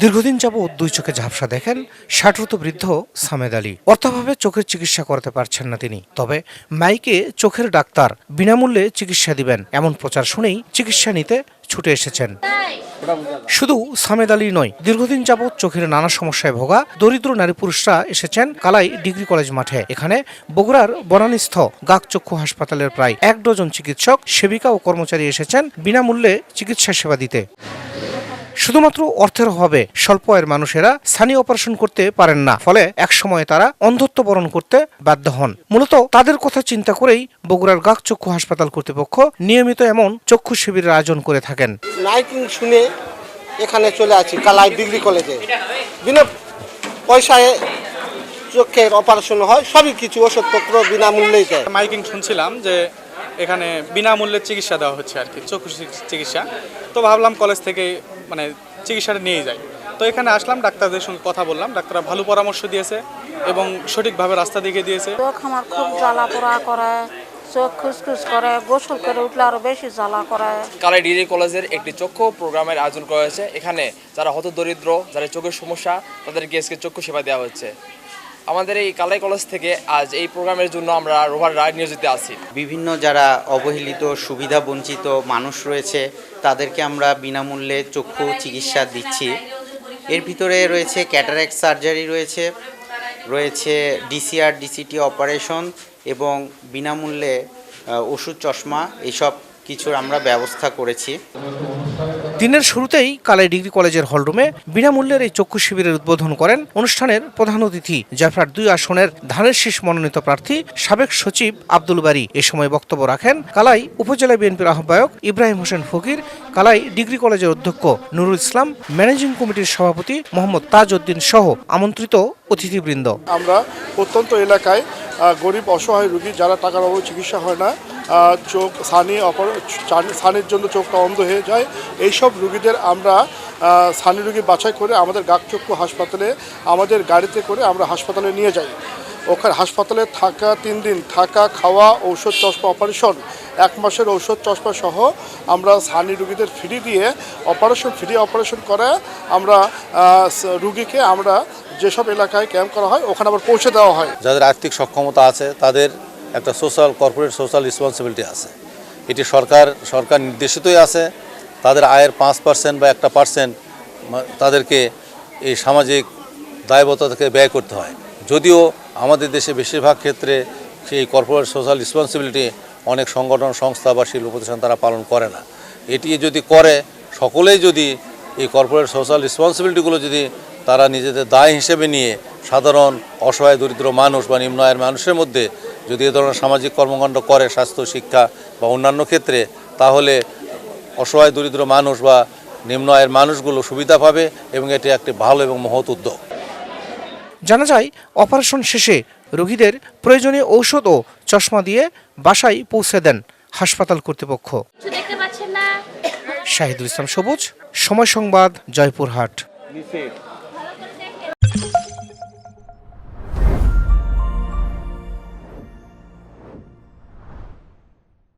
দীর্ঘদিন যাবৎ দুই চোখে ঝাপসা দেখেন ষাটরত বৃদ্ধ সামেদ আলী। অর্থাভাবে চোখের চিকিৎসা করতে পারছেন না তিনি। তবে মাইকে চোখের ডাক্তার বিনামূল্যে চিকিৎসা দিবেন এমন প্রচার শুনেই চিকিৎসা নিতে ছুটে এসেছেন। শুধু সামেদ আলী নয়, দীর্ঘদিন যাবৎ চোখের নানা সমস্যায় ভোগা দরিদ্র নারী পুরুষরা এসেছেন কালাই ডিগ্রি কলেজ মাঠে। এখানে বগুড়ার বনানীস্থ গাক চক্ষু হাসপাতালের প্রায় এক ডজন চিকিৎসক, সেবিকা ও কর্মচারী এসেছেন বিনামূল্যে চিকিৎসা সেবা দিতে। শুধুমাত্র অর্থের অভাবে স্বল্প আয়ের মানুষেরা স্থানীয় অপারেশন করতে পারেন না। ফলে একসময় তারা অন্ধত্ব বরণ করতে বাধ্য হন। মূলত তাদের কথা চিন্তা করেই বগুড়ার গাক চক্ষু হাসপাতাল কর্তৃপক্ষ নিয়মিত এমন চক্ষু শিবিরের আয়োজন করে থাকেন। নাইটিং শুনে এখানে চলে আসি কালাই ডিগ্রি কলেজে। বিনা পয়সায় চোখের অপারেশন হয় সবই কিছু ওষুধপত্র বিনামূল্যেই দেয়। মাইকিং শুনছিলাম যে এখানে বিনামূল্যে চিকিৎসা দেওয়া হচ্ছে আর কি চক্ষু চিকিৎসা। তো ভাবলাম কলেজ থেকে মানে চিকিৎসাটা নিয়ে যায়। তো এখানে আসলাম ডাক্তারদের সঙ্গে কথা বললাম। ডাক্তাররা ভালো পরামর্শ দিয়েছে এবং সঠিকভাবে রাস্তা দেখিয়ে দিয়েছে। চোখ আমার খুব জ্বালা পোড়া করে চোখ খুসখুস করে গোসল করে উঠলে আরও বেশি জ্বালা করে। কালাই ডিগ্রি কলেজের একটি চক্ষু প্রোগ্রামের আয়োজন করা হয়েছে। এখানে যারা হত দরিদ্র যারা চোখের সমস্যা তাদেরকে আজকে চক্ষু সেবা দেওয়া হচ্ছে। আমাদের এই কালাই কলেজ থেকে আজ এই প্রোগ্রামের জন্য আমরা রোভার রায় নিয়োজিত আছি। বিভিন্ন যারা অবহেলিত, সুবিধা বঞ্চিত মানুষ রয়েছে, তাদেরকে আমরা বিনামূল্যে চক্ষু চিকিৎসা দিচ্ছি। এর ভিতরে রয়েছে ক্যাটারাক্ট সার্জারি রয়েছে রয়েছে ডিসিআর ডিসিটি অপারেশন এবং বিনামূল্যে ওষুধ, চশমা এইসব কিছুর আমরা ব্যবস্থা করেছি। দিনের শুরুতেই কালাই ডিগ্রি কলেজের হলরুমে বিনামূল্যের এই চক্ষু শিবিরের উদ্বোধন করেন অনুষ্ঠানের প্রধান অতিথি জাফরার দুই আসনের ধানের শীষ মনোনীত প্রার্থী সাবেক সচিব আব্দুল বারী। এ সময় বক্তব্য রাখেন কালাই উপজেলা বিএনপির আহ্বায়ক ইব্রাহিম হোসেন ফকির, কালাই ডিগ্রি কলেজের অধ্যক্ষ নুরুল ইসলাম, ম্যানেজিং কমিটির সভাপতি মোহাম্মদ তাজ উদ্দিন সহ আমন্ত্রিত অতিথিবৃন্দ। আমরা প্রত্যন্ত এলাকায় গরিব অসহায় রোগী যারা টাকার অভাবে চিকিৎসা হয় না চোখ সানি অপর সানির জন্য চোখটা অন্ধ হয়ে যায়। এইসব রুগীদের আমরা সানি রুগী বাছাই করে আমাদের গাকচক্ষু হাসপাতালে, আমাদের গাড়িতে করে আমরা হাসপাতালে নিয়ে যাই। ওখানে হাসপাতালে থাকা তিন দিন, থাকা, খাওয়া, ঔষধ চশমা অপারেশন, এক মাসের ঔষধ চশমা সহ আমরা সানি রুগীদের ফ্রি দিয়ে অপারেশন, ফ্রি অপারেশন করে আমরা রুগীকে আমরা যেসব এলাকায় ক্যাম্প করা হয়, ওখানে আবার পৌঁছে দেওয়া হয়। যাদের আর্থিক সক্ষমতা আছে, তাদের একটা সোশ্যাল, কর্পোরেট সোশ্যাল রেসপন্সিবিলিটি আছে। এটি সরকার সরকার নির্দেশিতই আছে। তাদের আয়ের পাঁচ পার্সেন্ট বা একটা পার্সেন্ট তাদেরকে এই সামাজিক দায়বদ্ধতা থেকে ব্যয় করতে হয়। যদিও আমাদের দেশে বেশিরভাগ ক্ষেত্রে সেই কর্পোরেট সোশ্যাল রেসপন্সিবিলিটি অনেক সংগঠন, সংস্থা বা শিল্প প্রতিষ্ঠান তারা পালন করে না। এটি যদি করে, সকলেই যদি এই কর্পোরেট সোশ্যাল রেসপন্সিবিলিটিগুলো যদি তারা নিজেদের দায় হিসেবে নিয়ে সাধারণ অসহায় দরিদ্র মানুষ বা নিম্ন আয়ের মানুষের মধ্যে যদি এ ধরনের সামাজিক কর্মকাণ্ড করে স্বাস্থ্য শিক্ষা বা অন্যান্য ক্ষেত্রে তাহলে অসহায় দরিদ্র মানুষ বা নিম্ন আয়ের মানুষগুলো সুবিধা পাবে এবং এটি একটি ভালো এবং মহৎ উদ্যোগ। জানা যায় অপারেশন শেষে রোগীদের প্রয়োজনীয় ঔষধ ও চশমা দিয়ে বাসায় পৌঁছে দেন হাসপাতাল কর্তৃপক্ষ। দেখতে পাচ্ছেন না। শাহিদুল ইসলাম সবুজ সময় সংবাদ জয়পুরহাট।